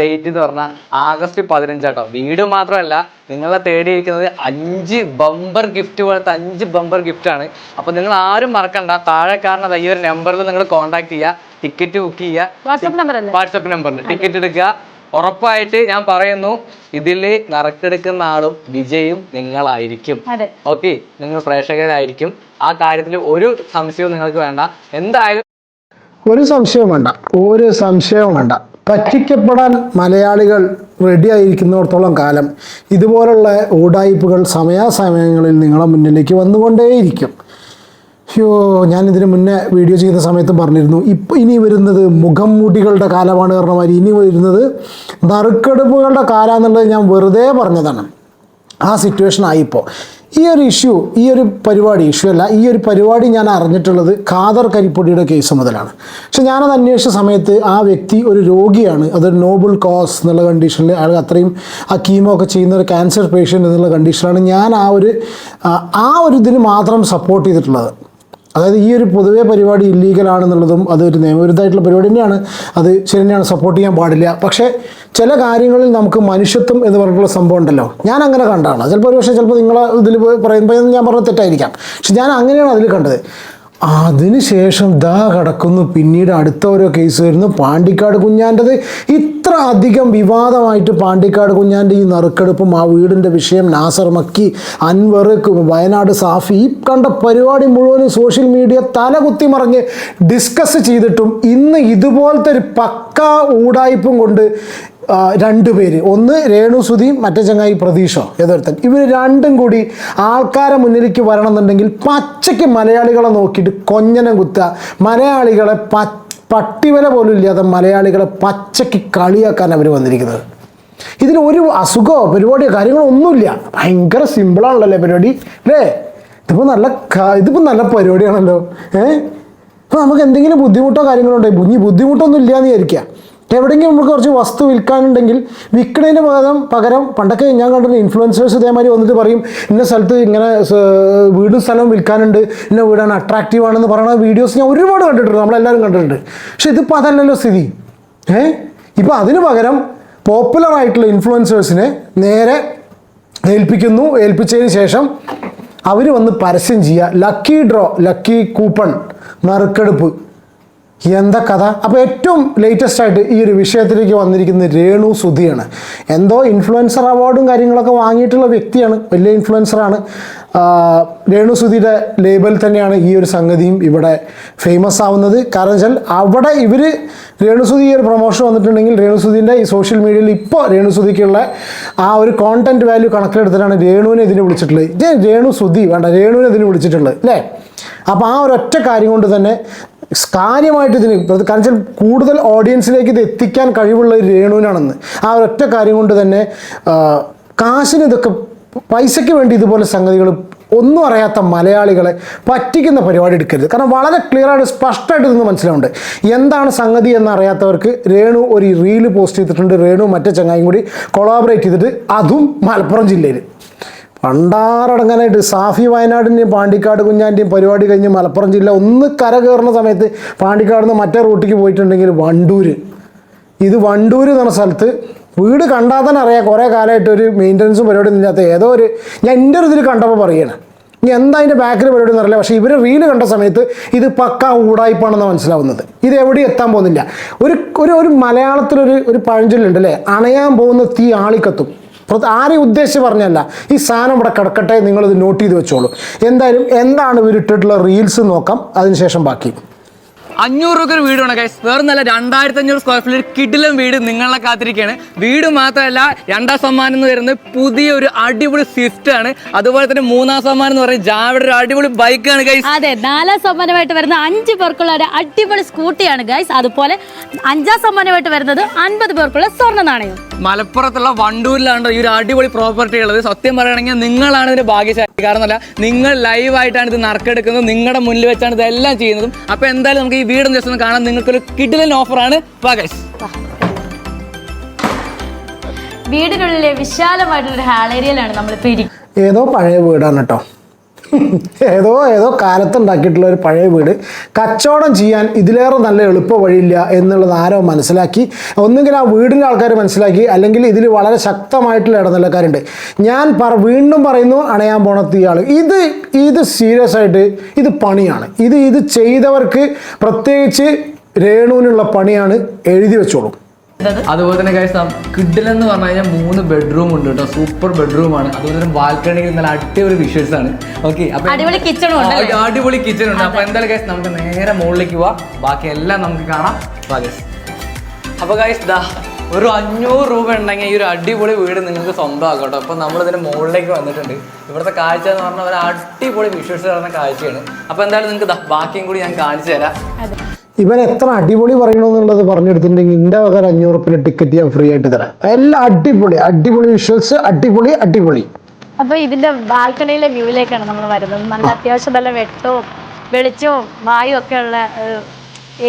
Date എന്ന് പറഞ്ഞാൽ August പതിനഞ്ചാട്ടോ വീട് മാത്രമല്ല നിങ്ങളെ തേടിയിരിക്കുന്നത് അഞ്ച് ബമ്പർ ഗിഫ്റ്റ് പോലത്തെ അഞ്ച് ബമ്പർ ഗിഫ്റ്റ് ആണ്. അപ്പൊ നിങ്ങൾ ആരും മറക്കണ്ട. താഴെ കാണുന്ന ഈ ഒരു നമ്പറിൽ നിങ്ങൾ കോൺടാക്ട് ചെയ്യുക ടിക്കറ്റ് ബുക്ക് ചെയ്യുക വാട്സപ്പ് നമ്പർ അല്ലേ? വാട്സപ്പ് നമ്പറിൽ ടിക്കറ്റ് എടുക്കുക. ഉറപ്പായിട്ട് ഞാൻ പറയുന്നു ഇതിൽ നറുക്കെടുക്കുന്ന ആളും വിജയും നിങ്ങളായിരിക്കും. ഓക്കെ നിങ്ങൾ പ്രേക്ഷകരായിരിക്കും ആ കാര്യത്തിൽ ഒരു സംശയവും നിങ്ങൾക്ക് വേണ്ട. എന്തായാലും ഒരു സംശയവും വേണ്ട. ഒരു സംശയവും വേണ്ട. പറ്റിക്കപ്പെടാൻ മലയാളികൾ റെഡി ആയിരിക്കുന്നിടത്തോളം കാലം ഇതുപോലുള്ള ഓടായ്പകൾ സമയാസമയങ്ങളിൽ നിങ്ങളെ മുന്നിലേക്ക് വന്നുകൊണ്ടേയിരിക്കും. അയ്യോ ഞാൻ ഇതിന് മുന്നേ വീഡിയോ ചെയ്ത സമയത്ത് പറഞ്ഞിരുന്നു. ഇപ്പം ഇനി വരുന്നത് മുഖം മൂടികളുടെ കാലമാണ് പറഞ്ഞ മാതിരി ഇനി വരുന്നത് നറുക്കെടുപ്പുകളുടെ കാലം ഞാൻ വെറുതെ പറഞ്ഞതാണ്. ആ സിറ്റുവേഷൻ ആയിപ്പോൾ ഈ ഒരു ഇഷ്യൂ ഈ ഒരു പരിപാടി ഇഷ്യൂ അല്ല ഈ ഒരു പരിപാടി ഞാൻ അറിഞ്ഞിട്ടുള്ളത് ഖാദർ കരിപ്പൊടിയുടെ കേസ് മുതലാണ്. പക്ഷെ ഞാനത് അന്വേഷിച്ച സമയത്ത് ആ വ്യക്തി ഒരു രോഗിയാണ്. അതൊരു നോബിൾ കോസ് എന്നുള്ള കണ്ടീഷനിൽ അയാൾ അത്രയും ആ കീമോ ഒക്കെ ചെയ്യുന്ന ഒരു ക്യാൻസർ പേഷ്യന്റ് എന്നുള്ള കണ്ടീഷനാണ് ഞാൻ ആ ഒരു ആ- ഒരു ഇതിന് മാത്രം സപ്പോർട്ട് ചെയ്തിട്ടുള്ളത്. അതായത് ഈ ഒരു പൊതുവെ പരിപാടി ഇല്ലീഗൽ ആണെന്നുള്ളതും അത് ഒരു നിയമവിരുദ്ധമായിട്ടുള്ള പരിപാടി തന്നെയാണ്. അത് ശരി തന്നെയാണ് സപ്പോർട്ട് ചെയ്യാൻ പാടില്ല. പക്ഷേ ചില കാര്യങ്ങളിൽ നമുക്ക് മനുഷ്യത്വം എന്ന് പറഞ്ഞിട്ടുള്ള സംഭവം ഉണ്ടല്ലോ. ഞാൻ അങ്ങനെ കണ്ടാണ് ചിലപ്പോൾ ഒരു പക്ഷേ ചിലപ്പോൾ നിങ്ങളെ ഇതിൽ പറയുമ്പോൾ ഞാൻ പറഞ്ഞ തെറ്റായിരിക്കാം. പക്ഷെ ഞാൻ അങ്ങനെയാണ് അതിൽ കണ്ടത്. അതിനുശേഷം ദാ കടക്കുന്നു. പിന്നീട് അടുത്ത ഓരോ കേസ് വരുന്നു. പാണ്ടിക്കാട് കുഞ്ഞാന്റെത് ഇത്ര അധികം വിവാദമായിട്ട് പാണ്ടിക്കാട് കുഞ്ഞാന്റെ ഈ നറുക്കെടുപ്പും ആ വീടിന്റെ വിഷയം നാസർ മക്കി അൻവർ വയനാട് സാഫി ഈ കണ്ട പരിപാടി മുഴുവനും സോഷ്യൽ മീഡിയ തലകുത്തി മറിഞ്ഞ് ഡിസ്കസ് ചെയ്തിട്ടും ഇന്ന് ഇതുപോലത്തെ ഒരു പക്ക ഊടായ്പും കൊണ്ട് രണ്ട് പേര്. ഒന്ന് രേണു സുധിയും മറ്റേ ചങ്ങായി പ്രതീക്ഷോ ഏതൊരുത്തൻ ഇവർ രണ്ടും കൂടി ആൾക്കാരെ മുന്നിലേക്ക് വരണം എന്നുണ്ടെങ്കിൽ പച്ചയ്ക്ക് മലയാളികളെ നോക്കിയിട്ട് കൊഞ്ഞനം കുത്തുക. മലയാളികളെ പ പട്ടിവല പോലും ഇല്ലാതെ മലയാളികളെ പച്ചയ്ക്ക് കളിയാക്കാൻ അവർ വന്നിരിക്കുന്നത്. ഇതിന് ഒരു അസുഖമോ പരിപാടിയോ കാര്യങ്ങളോ ഒന്നുമില്ല. ഭയങ്കര സിമ്പിളാണല്ലോ പരിപാടി. അല്ലേ? ഇതിപ്പോൾ നല്ല ഇതിപ്പോൾ നല്ല പരിപാടിയാണല്ലോ. ഏഹ് അപ്പോൾ നമുക്ക് എന്തെങ്കിലും ബുദ്ധിമുട്ടോ കാര്യങ്ങളോ ഉണ്ടായി ഇനി ബുദ്ധിമുട്ടൊന്നും ഇല്ലയെന്ന് വിചാരിക്കുക. എവിടെയെങ്കിലും നമുക്ക് കുറച്ച് വസ്തു വിൽക്കാനുണ്ടെങ്കിൽ വിൽക്കണതിന് പകരം പകരം പണ്ടൊക്കെ ഞാൻ കണ്ടിരുന്ന ഇൻഫ്ലുവൻസേഴ്സ് ഇതേമാതിരി വന്നിട്ട് പറയും ഇന്ന സ്ഥലത്ത് ഇങ്ങനെ വീടും സ്ഥലവും വിൽക്കാനുണ്ട് ഇന്ന വീടാണ് അട്രാക്റ്റീവ് ആണെന്ന് പറയുന്ന വീഡിയോസ് ഞാൻ ഒരുപാട് കണ്ടിട്ടുണ്ട് നമ്മളെല്ലാവരും കണ്ടിട്ടുണ്ട്. പക്ഷെ ഇതിപ്പോൾ അതല്ലല്ലോ സ്ഥിതി. ഏ? ഇപ്പോൾ അതിന് പകരം പോപ്പുലർ ആയിട്ടുള്ള ഇൻഫ്ലുവൻസേഴ്സിനെ നേരെ ഏൽപ്പിക്കുന്നു. ഏൽപ്പിച്ചതിന് ശേഷം അവർ വന്ന് പരസ്യം ചെയ്യുക. ലക്കി ഡ്രോ ലക്കി കൂപ്പൺ നറുക്കെടുപ്പ്. എന്താ കഥ? അപ്പോൾ ഏറ്റവും ലേറ്റസ്റ്റ് ആയിട്ട് ഈ ഒരു വിഷയത്തിലേക്ക് വന്നിരിക്കുന്ന രേണു സുധിയാണ്. എന്തോ ഇൻഫ്ലുവൻസർ അവാർഡും കാര്യങ്ങളൊക്കെ വാങ്ങിയിട്ടുള്ള വ്യക്തിയാണ്. വലിയ ഇൻഫ്ലുവൻസറാണ് രേണു സുധിയുടെ ലേബൽ തന്നെയാണ് ഈ ഒരു സംഗതിയും ഇവിടെ ഫേമസ് ആവുന്നത്. കാരണം വെച്ചാൽ അവിടെ ഇവർ രേണുസുതി ഈ ഒരു പ്രൊമോഷൻ വന്നിട്ടുണ്ടെങ്കിൽ രേണുസുതിന്റെ ഈ സോഷ്യൽ മീഡിയയിൽ ഇപ്പോൾ രേണുസുതിക്കുള്ള ആ ഒരു കോണ്ടന്റ് വാല്യൂ കണക്കിലെടുത്തിട്ടാണ് രേണുവിനെ ഇതിന് വിളിച്ചിട്ടുള്ളത്. രേണു സുധി വേണ്ട രേണുവിനെ ഇതിന് വിളിച്ചിട്ടുള്ളത് അല്ലേ? അപ്പോൾ ആ ഒരൊറ്റ കാര്യം കൊണ്ട് തന്നെ കാര്യമായിട്ട് ഇതിന് കാരണം വെച്ചാൽ കൂടുതൽ ഓഡിയൻസിലേക്ക് ഇത് എത്തിക്കാൻ കഴിവുള്ള ഒരു രേണുവിനാണെന്ന്. ആ ഒരൊറ്റ കാര്യം കൊണ്ട് തന്നെ കാശിന് ഇതൊക്കെ പൈസയ്ക്ക് വേണ്ടി ഇതുപോലെ സംഗതികൾ ഒന്നും അറിയാത്ത മലയാളികളെ പറ്റിക്കുന്ന പരിപാടി എടുക്കരുത്. കാരണം വളരെ ക്ലിയറായിട്ട് സ്പഷ്ടമായിട്ട് ഇതൊന്ന് മനസ്സിലാവുന്നുണ്ട്. എന്താണ് സംഗതി എന്നറിയാത്തവർക്ക് രേണു ഒരു റീൽ പോസ്റ്റ് ചെയ്തിട്ടുണ്ട്. രേണു മറ്റേ ചങ്ങായും കൂടി കൊളാബറേറ്റ് ചെയ്തിട്ട് അതും മലപ്പുറം ജില്ലയിൽ പണ്ടാറടങ്ങാനായിട്ട് സാഫി വയനാടിന്റെയും പാണ്ടിക്കാട് കുഞ്ഞാന്റെയും പരിപാടി കഴിഞ്ഞ് മലപ്പുറം ജില്ല ഒന്ന് കര കയറുന്ന സമയത്ത് പാണ്ടിക്കാട് നിന്ന് മറ്റേ റൂട്ടിക്ക് പോയിട്ടുണ്ടെങ്കിൽ വണ്ടൂർ ഇത് വണ്ടൂർ എന്ന സ്ഥലത്ത് വീട് കണ്ടാൽ തന്നെ അറിയാം. കുറേ കാലമായിട്ട് ഒരു മെയിന്റനൻസും പരിപാടി ഇല്ലാത്ത ഏതോ ഒരു ഞാൻ എന്റെ ഒരു ഇതിൽ കണ്ടപ്പോൾ പറയുകയാണ് ഇനി എന്താ അതിന്റെ ബാക്കിൽ പരിപാടി എന്നറിയില്ല പക്ഷേ ഇവർ റീൽ കണ്ട സമയത്ത് ഇത് പക്ക ഊടായ്പാണെന്ന് മനസ്സിലാവുന്നത്. ഇത് എവിടെ എത്താൻ പോകുന്നില്ല. ഒരു ഒരു ഒരു മലയാളത്തിലൊരു ഒരു പഴഞ്ചൊല്ലുണ്ട് അല്ലേ അണയാൻ പോകുന്ന തീ ആളിക്കത്തും. ആരെയും ഉദ്ദേശിച്ച് പറഞ്ഞല്ല. ഈ സാധനം ഇവിടെ കിടക്കട്ടെ നിങ്ങളിത് നോട്ട് ചെയ്ത് വെച്ചോളൂ. എന്തായാലും എന്താണ് ഇവർ ഇട്ടിട്ടുള്ള റീൽസ് നോക്കാം അതിനുശേഷം ബാക്കി. അഞ്ഞൂറ് രൂപ ഒരു വീട് വേണം ഗൈസ് വേറെ നല്ല രണ്ടായിരത്തി അഞ്ഞൂറ് സ്ക്വയർ ഫീറ്റ് ഒരു കിടിലം വീട് നിങ്ങളെ കാത്തിരിക്കുകയാണ്. വീട് മാത്രമല്ല രണ്ടാം സമ്മാനം എന്ന് പറയുന്നത് പുതിയൊരു അടിപൊളി സ്വിഫ്റ്റ് ആണ്. അതുപോലെ തന്നെ മൂന്നാം സമ്മാനം എന്ന് പറയുന്നത് ജാവയുടെ ഒരു അടിപൊളി ബൈക്കാണ് ഗൈസ് അതെ നാലാം സമ്മാനമായിട്ട് വരുന്ന അഞ്ച് പേർക്കുള്ള ഒരു അടിപൊളി സ്കൂട്ടിയാണ് ഗൈസ് അതുപോലെ അഞ്ചാം സമ്മാനമായിട്ട് വരുന്നത് അൻപത് പേർക്കുള്ള സ്വർണ നാണയം. മലപ്പുറത്തുള്ള വണ്ടൂരിലാണ് ഈ ഒരു അടിപൊളി പ്രോപ്പർട്ടി ഉള്ളത്. സത്യം പറയുകയാണെങ്കിൽ നിങ്ങളാണ് ഇതിന്റെ ഭാഗ്യശാലി. കാരണം അല്ല നിങ്ങൾ ലൈവായിട്ടാണ് ഇത് നറുക്കെടുക്കുന്നത് നിങ്ങളുടെ മുന്നിൽ വെച്ചാണ് ഇതെല്ലാം ചെയ്യുന്നതും. അപ്പൊ എന്തായാലും നമുക്ക് ഈ വീടും ജസ്റ്റ് ഒന്ന് കാണാൻ നിങ്ങൾക്കൊരു കിടിലൻ ഓഫറാണ് പകശ് വീടിനുള്ളിലെ വിശാലമായിട്ടുള്ള ഹാൾ ഏരിയയിലാണ് നമ്മളിപ്പോൾ ഇരിക്കുന്നത്. ഏതോ പഴയ വീടാണ് കേട്ടോ. ഏതോ ഏതോ കാലത്തുണ്ടാക്കിയിട്ടുള്ള ഒരു പഴയ വീട്. കച്ചവടം ചെയ്യാൻ ഇതിലേറെ നല്ല എളുപ്പ വഴിയില്ല എന്നുള്ളത് ആരോ മനസ്സിലാക്കി. ഒന്നുകിൽ ആ വീടിന്റെ ആൾക്കാർ മനസ്സിലാക്കി അല്ലെങ്കിൽ ഇതിൽ വളരെ ശക്തമായിട്ടുള്ള ഇടനിലക്കാരുണ്ട്. ഞാൻ പറ വീണ്ടും പറയുന്നു അണയാൻ പോണത്തി ആൾ ഇത് ഇത് സീരിയസ് ആയിട്ട് ഇത് പണിയാണ്. ഇത് ഇത് ചെയ്തവർക്ക് പ്രത്യേകിച്ച് രേണുവിനുള്ള പണിയാണ് എഴുതി വെച്ചോളും. അതുപോലെ തന്നെ കഴിച്ച കിഡിലെന്ന് പറഞ്ഞു കഴിഞ്ഞാൽ മൂന്ന് ബെഡ്റൂം ഉണ്ട് കേട്ടോ. സൂപ്പർ ബെഡ്റൂമാണ് അതുപോലെ തന്നെ ബാൽക്കണിയിൽ നല്ല അടിപൊളി വിഷ്വൽസ് ആണ്. ഓക്കെ അടിപൊളി കിച്ചൺ ഉണ്ട് അടിപൊളി കിച്ചൺ ഉണ്ട്. അപ്പൊ എന്തായാലും ഗൈസ് നമുക്ക് നേരെ മുകളിലേക്ക് പോവാം. ബാക്കി എല്ലാം നമുക്ക് കാണാം. അപ്പൊ കഴിച്ച ദാ ഒരു അഞ്ഞൂറ് രൂപ ഉണ്ടെങ്കിൽ ഈ ഒരു അടിപൊളി വീട് നിങ്ങൾക്ക് സ്വന്തമാക്കാം കേട്ടോ. അപ്പൊ നമ്മൾ ഇതിന്റെ മുകളിലേക്ക് വന്നിട്ടുണ്ട്. ഇവിടുത്തെ കാഴ്ച എന്ന് പറഞ്ഞാൽ ഒരു അടിപൊളി വിഷ്വൽസ് കാണുന്ന കാഴ്ചയാണ്. അപ്പൊ എന്തായാലും നിങ്ങൾക്ക് ബാക്കിയും കൂടി ഞാൻ കാണിച്ചു തരാം. ഇവൻ എത്ര അടിപൊളി പറയണമെന്നുള്ളത് പറഞ്ഞെടുത്തിട്ടുണ്ടെങ്കിൽ എന്റെ വക അഞ്ഞൂറുപ്പിന് ടിക്കറ്റ് ഞാൻ ഫ്രീ ആയിട്ട് തരാം. എല്ലാം അടിപൊളി അടിപൊളി വിഷ്വൽസ് അടിപൊളി അടിപൊളി. അപ്പൊ ഇതിന്റെ ബാൽക്കണിയിലെ വ്യൂവിലേക്കാണ് നമ്മൾ വരുന്നത്. നല്ല അത്യാവശ്യം നല്ല വെട്ടവും വെളിച്ചവും വായും ഒക്കെ ഉള്ള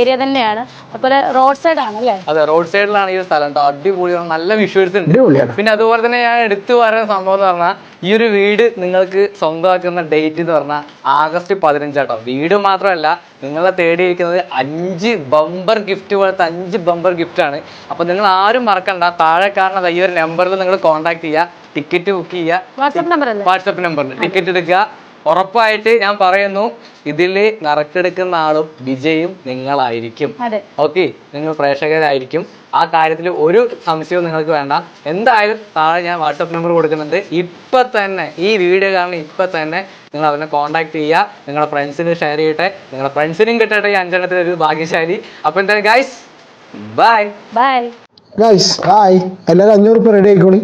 ഏരിയ തന്നെയാണ്. അതുപോലെ റോഡ് സൈഡ് ആണ് അല്ലേ? അതെ റോഡ് സൈഡിലാണ് ഈ സ്ഥലം അടിപൊളിയാണ്. നല്ല വിഷ്വൽസ് ഉണ്ട്. പിന്നെ അതുപോലെ തന്നെ ഞാൻ എടുത്തു പറയുന്ന സംഭവം എന്ന് പറഞ്ഞാൽ ഈ ഒരു വീട് നിങ്ങൾക്ക് സ്വന്തമാക്കുന്ന ഡേറ്റ് എന്ന് പറഞ്ഞാൽ ആഗസ്റ്റ് പതിനഞ്ചാട്ടോ. വീട് മാത്രമല്ല നിങ്ങളെ തേടിയിരിക്കുന്നത് അഞ്ച് ബമ്പർ ഗിഫ്റ്റ് പോലത്തെ അഞ്ച് ബമ്പർ ഗിഫ്റ്റാണ് ആണ്. അപ്പോൾ നിങ്ങൾ ആരും മറക്കണ്ട. താഴെ കാണുന്ന ഈ ഒരു നമ്പറിൽ നിങ്ങൾ കോൺടാക്ട് ചെയ്യുക ടിക്കറ്റ് ബുക്ക് ചെയ്യുക വാട്സപ്പ് നമ്പർ വാട്സപ്പ് നമ്പറിൽ ടിക്കറ്റ് എടുക്കുക. ഉറപ്പായിട്ട് ഞാൻ പറയുന്നു ഇതിൽ നറുക്കെടുക്കുന്ന ആളും വിജയും നിങ്ങളായിരിക്കും. ഓക്കെ? നിങ്ങൾ പ്രേക്ഷകരായിരിക്കും. ആ കാര്യത്തിൽ ഒരു സംശയവും നിങ്ങൾക്ക് വേണ്ട. എന്തായാലും താഴെ ഞാൻ വാട്സപ്പ് നമ്പർ കൊടുക്കുന്നുണ്ട്. ഇപ്പൊ തന്നെ ഈ വീഡിയോ കാരണം ഇപ്പൊ തന്നെ നിങ്ങൾ അവനെ കോൺടാക്ട് ചെയ്യുക. നിങ്ങളുടെ ഫ്രണ്ട്സിന് ഷെയർ ചെയ്യട്ടെ. നിങ്ങളുടെ ഫ്രണ്ട്സിനും കിട്ടട്ടെ ഈ അഞ്ചെണ്ണത്തിൽ ഒരു ഭാഗ്യശാലി. അപ്പൊ എന്തായാലും guys bye bye guys hi എല്ലാവരും അഞ്ഞൂറ് റുപ്യ റെഡി ആയിക്കോളി.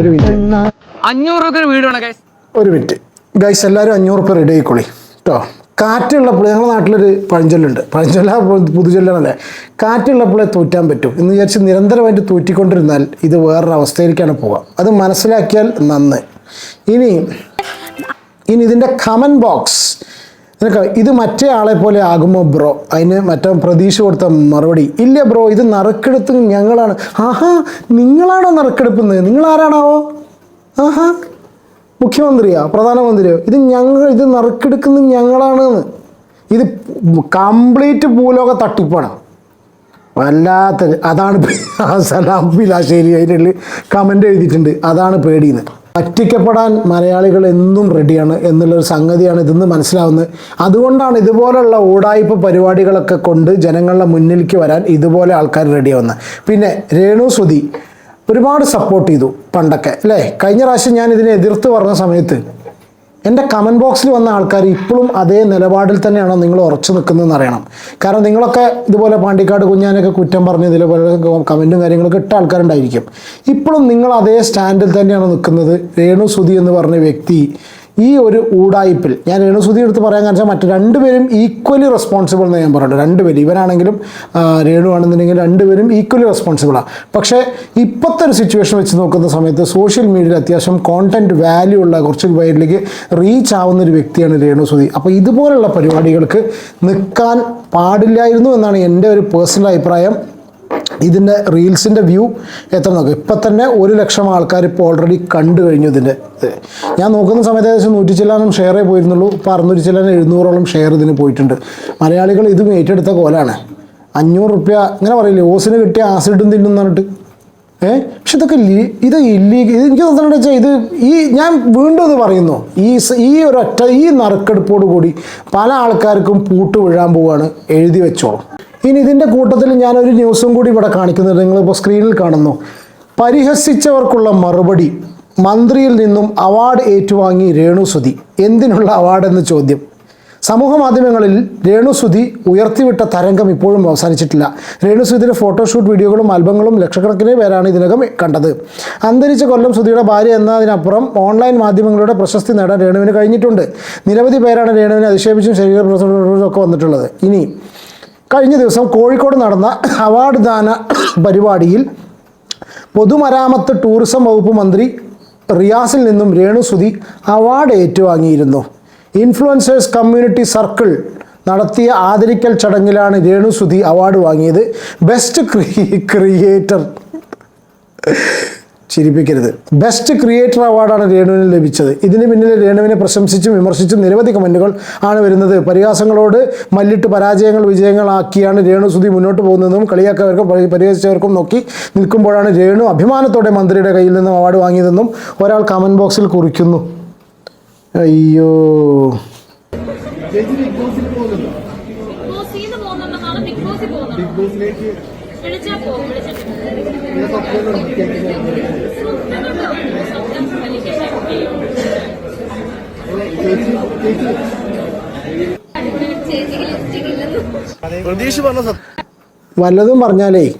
ഒരു മിനിറ്റ് അഞ്ഞൂറ് രൂപ വീടാണ് ഗൈസ് ഒരു മിനിറ്റ് ഗൈസ് എല്ലാവരും അഞ്ഞൂറ് റുപ്യ റെഡി ആയിക്കോളി. കേട്ടോ കാറ്റുള്ളപ്പോൾ ഞങ്ങളുടെ നാട്ടിലൊരു പഴഞ്ചൊല്ലുണ്ട്. പഴഞ്ചൊല്ല പുതുചൊല്ലണല്ലേ കാറ്റുള്ളപ്പോഴേ തൂറ്റാൻ പറ്റും. എന്ന് വിചാരിച്ച് നിരന്തരമായിട്ട് തൂറ്റിക്കൊണ്ടിരുന്നാൽ ഇത് വേറൊരു അവസ്ഥയിലേക്കാണ് പോവുക. അത് മനസ്സിലാക്കിയാൽ നന്ന്. ഇനി ഇനി ഇതിന്റെ കമന്റ് ബോക്സ് ഇത് മറ്റേ ആളെ പോലെ ആകുമോ ബ്രോ? അതിന് മറ്റേ പ്രതീക്ഷ കൊടുത്ത മറുപടി. ഇല്ല ബ്രോ ഇത് നറുക്കെടുത്ത് ഞങ്ങളാണ്. ആഹാ നിങ്ങളാണോ നറുക്കെടുക്കുന്നത്? നിങ്ങൾ ആരാണാവോ ആഹാ. മുഖ്യമന്ത്രിയോ പ്രധാനമന്ത്രിയോ? ഇത് ഞങ്ങൾ ഇത് നറുക്കെടുക്കുന്നത് ഞങ്ങളാണ് ഇത് കംപ്ലീറ്റ് ഭൂലോക തട്ടിപ്പാണ്. വല്ലാത്ത അതാണ് സലാം പിലാശ്ശേരി അതിന്റെ കമന്റ് എഴുതിയിട്ടുണ്ട്. അതാണ് പേടിയെന്ന്. പറ്റിക്കപ്പെടാൻ മലയാളികൾ എന്നും റെഡിയാണ് എന്നുള്ളൊരു സംഗതിയാണ് ഇതെന്ന് മനസ്സിലാവുന്നത്. അതുകൊണ്ടാണ് ഇതുപോലുള്ള ഊടായ്പ പരിപാടികളൊക്കെ കൊണ്ട് ജനങ്ങളുടെ മുന്നിലേക്ക് വരാൻ ഇതുപോലെ ആൾക്കാർ റെഡിയാവുന്നത് പിന്നെ രേണു സുധി ഒരുപാട് സപ്പോർട്ട് ചെയ്തു പണ്ടൊക്കെ അല്ലേ? കഴിഞ്ഞ പ്രാവശ്യം ഞാൻ ഇതിനെ എതിർത്ത് പറഞ്ഞ സമയത്ത് എന്റെ കമന്റ് ബോക്സിൽ വന്ന ആൾക്കാർ ഇപ്പോഴും അതേ നിലപാടിൽ തന്നെയാണോ നിങ്ങൾ ഉറച്ചു നിൽക്കുന്നതെന്ന് അറിയണം. കാരണം നിങ്ങളൊക്കെ ഇതുപോലെ പാണ്ടിക്കാട് കുഞ്ഞാനൊക്കെ കുറ്റം പറഞ്ഞ് ഇതിലെ കമന്റും കാര്യങ്ങളൊക്കെ ഇട്ട ആൾക്കാരുണ്ടായിരിക്കും. ഇപ്പോഴും നിങ്ങൾ അതേ സ്റ്റാൻഡിൽ തന്നെയാണ് നിൽക്കുന്നത്. രേണു സുധി എന്ന് പറഞ്ഞ വ്യക്തി ഈ ഒരു ഊടായ്പിൽ ഞാൻ രേണുസുധി എടുത്ത് പറയാൻ കാരണം മറ്റു രണ്ടുപേരും ഈക്വലി റെസ്പോൺസിബിൾ എന്ന് ഞാൻ പറയുന്നത് രണ്ടുപേരും ഇവരാണെങ്കിലും രേണു ആണെന്നുണ്ടെങ്കിൽ രണ്ടുപേരും ഈക്വലി റെസ്പോൺസിബിളാണ് പക്ഷേ ഇപ്പോഴത്തെ ഒരു സിറ്റുവേഷൻ വെച്ച് നോക്കുന്ന സമയത്ത് സോഷ്യൽ മീഡിയയിൽ അത്യാവശ്യം കോണ്ടന്റ് വാല്യൂ ഉള്ള കുറച്ച് പേരിലേക്ക് റീച്ച് ആവുന്ന ഒരു വ്യക്തിയാണ് രേണുസൂതി അപ്പോൾ ഇതുപോലുള്ള പരിപാടികൾക്ക് നിൽക്കാൻ പാടില്ലായിരുന്നു എന്നാണ് എന്റെ ഒരു പേഴ്സണൽ അഭിപ്രായം. ഇതിന്റെ റീൽസിന്റെ വ്യൂ എത്ര നോക്കും. ഇപ്പം തന്നെ ഒരു ലക്ഷം ആൾക്കാർ ഇപ്പോൾ ഓൾറെഡി കണ്ടു കഴിഞ്ഞു ഇതിന്റെ ഞാൻ നോക്കുന്ന സമയത്ത് ഏകദേശം നൂറ്റി ചില്ലാനും ഷെയറേ പോയിരുന്നുള്ളൂ. ഇപ്പോൾ അറുന്നൂറ്റി ചില്ലാനും എഴുന്നൂറോളം ഷെയർ ഇതിന് പോയിട്ടുണ്ട്. മലയാളികൾ ഇതും ഏറ്റെടുത്ത കോലാണ്. അഞ്ഞൂറ് റുപ്യ അങ്ങനെ പറയില്ലേ ഓസിന് കിട്ടിയ ആസിഡും തിന്നും പറഞ്ഞിട്ട്. ഏ? പക്ഷെ ഇതൊക്കെ ഇത് ഇല്ലീഗൽ എനിക്ക് തോന്നുന്നത് വെച്ചാൽ ഇത് ഈ ഞാൻ വീണ്ടും ഇത് പറയുന്നു. ഈ ഈ ഒരൊറ്റ ഈ നറുക്കെടുപ്പോട് കൂടി പല ആൾക്കാർക്കും പൂട്ട് വീഴാൻ പോവുകയാണ് എഴുതി വെച്ചോളും. ഇനി ഇതിന്റെ കൂട്ടത്തിൽ ഞാനൊരു ന്യൂസും കൂടി ഇവിടെ കാണിക്കുന്നുണ്ട് നിങ്ങളിപ്പോൾ സ്ക്രീനിൽ കാണുന്നു. പരിഹസിച്ചവർക്കുള്ള മറുപടി മന്ത്രിയിൽ നിന്നും അവാർഡ് ഏറ്റുവാങ്ങി രേണുസുതി. എന്തിനുള്ള അവാർഡെന്ന് ചോദ്യം. സമൂഹ മാധ്യമങ്ങളിൽ രേണുസുതി ഉയർത്തിവിട്ട തരംഗം ഇപ്പോഴും അവസാനിച്ചിട്ടില്ല. രേണുസുതിയുടെ ഫോട്ടോഷൂട്ട് വീഡിയോകളും ആൽബങ്ങളും ലക്ഷക്കണക്കിന് പേരാണ് ഇതിനകം കണ്ടത്. അന്തരിച്ച കൊല്ലം സുധിയുടെ ഭാര്യ എന്നതിനപ്പുറം ഓൺലൈൻ മാധ്യമങ്ങളുടെ പ്രശസ്തി നേടാൻ രേണുവിന് കഴിഞ്ഞിട്ടുണ്ട്. നിരവധി പേരാണ് രേണുവിനെ അധിക്ഷേപിച്ചും ശരീര പ്രസവവും ഒക്കെ വന്നിട്ടുള്ളത്. ഇനി കഴിഞ്ഞ ദിവസം കോഴിക്കോട് നടന്ന അവാർഡ് ദാന പരിപാടിയിൽ പൊതുമരാമത്ത് ടൂറിസം വകുപ്പ് മന്ത്രി റിയാസിൽ നിന്നും രേണുസുതി അവാർഡ് ഏറ്റുവാങ്ങിയിരുന്നു. ഇൻഫ്ലുവൻസേഴ്സ് കമ്മ്യൂണിറ്റി സർക്കിൾ നടത്തിയ ആദരിക്കൽ ചടങ്ങിലാണ് രേണുസുതി അവാർഡ് വാങ്ങിയത്. ബെസ്റ്റ് ക്രിയേറ്റർ ചിരിപ്പിക്കരുത്. ബെസ്റ്റ് ക്രിയേറ്റർ അവാർഡാണ് രേണുവിന് ലഭിച്ചത്. ഇതിന് പിന്നിൽ രേണുവിനെ പ്രശംസിച്ചും വിമർശിച്ചും നിരവധി കമന്റുകൾ ആണ് വരുന്നത്. പരിഹാസങ്ങളോട് മല്ലിട്ട് പരാജയങ്ങൾ വിജയങ്ങളാക്കിയാണ് രേണു സുധി മുന്നോട്ട് പോകുന്നതെന്നും കളിയാക്കവർക്കും പരി- പരിഹസിച്ചവർക്കും നോക്കി നിൽക്കുമ്പോഴാണ് രേണു അഭിമാനത്തോടെ മന്ത്രിയുടെ കയ്യിൽ നിന്നും അവാർഡ് വാങ്ങിയതെന്നും ഒരാൾ കമന്റ് ബോക്സിൽ കുറിക്കുന്നു. അയ്യോ. ബിഗ് ബോസിൽ വല്ലതും പറഞ്ഞാലേ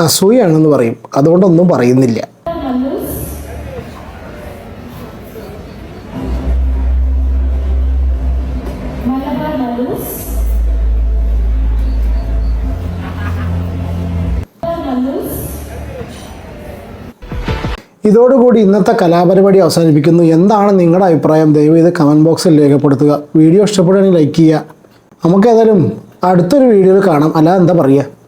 അസൂയാണെന്ന് പറയും. അതുകൊണ്ടൊന്നും പറയുന്നില്ല. ഇതോടുകൂടി ഇന്നത്തെ കലാപരിപാടി അവസാനിപ്പിക്കുന്നു. എന്താണ് നിങ്ങളുടെ അഭിപ്രായം? ദയവ് ഇത് കമന്റ് ബോക്സിൽ രേഖപ്പെടുത്തുക. വീഡിയോ ഇഷ്ടപ്പെടുകയാണെങ്കിൽ ലൈക്ക് ചെയ്യുക. നമുക്ക് ഏതായാലും അടുത്തൊരു വീഡിയോയിൽ കാണാം. അല്ലാതെ എന്താ പറയുക?